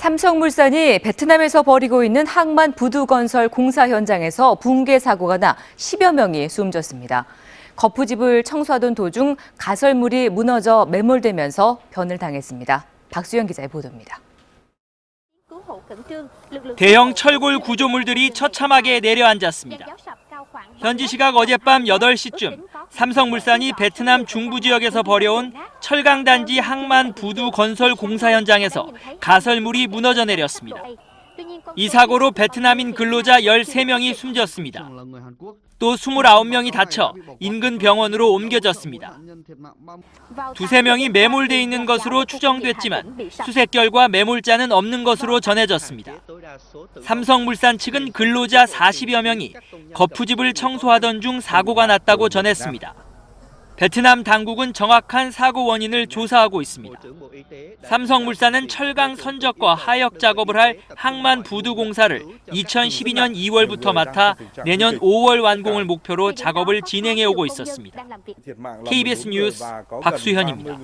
삼성물산이 베트남에서 벌이고 있는 항만 부두 건설 공사 현장에서 붕괴 사고가 나 10여 명이 숨졌습니다. 거푸집을 청소하던 도중 가설물이 무너져 매몰되면서 변을 당했습니다. 박수영 기자의 보도입니다. 대형 철골 구조물들이 처참하게 내려앉았습니다. 현지 시각 어젯밤 8시쯤 삼성물산이 베트남 중부 지역에서 벌여온 철강단지 항만 부두 건설 공사 현장에서 가설물이 무너져 내렸습니다. 이 사고로 베트남인 근로자 13명이 숨졌습니다. 또 29명이 다쳐 인근 병원으로 옮겨졌습니다. 두세 명이 매몰돼 있는 것으로 추정됐지만 수색 결과 매몰자는 없는 것으로 전해졌습니다. 삼성물산 측은 근로자 40여 명이 거푸집을 청소하던 중 사고가 났다고 전했습니다. 베트남 당국은 정확한 사고 원인을 조사하고 있습니다. 삼성물산은 철강 선적과 하역 작업을 할 항만 부두 공사를 2012년 2월부터 맡아 내년 5월 완공을 목표로 작업을 진행해 오고 있었습니다. KBS 뉴스 박수현입니다.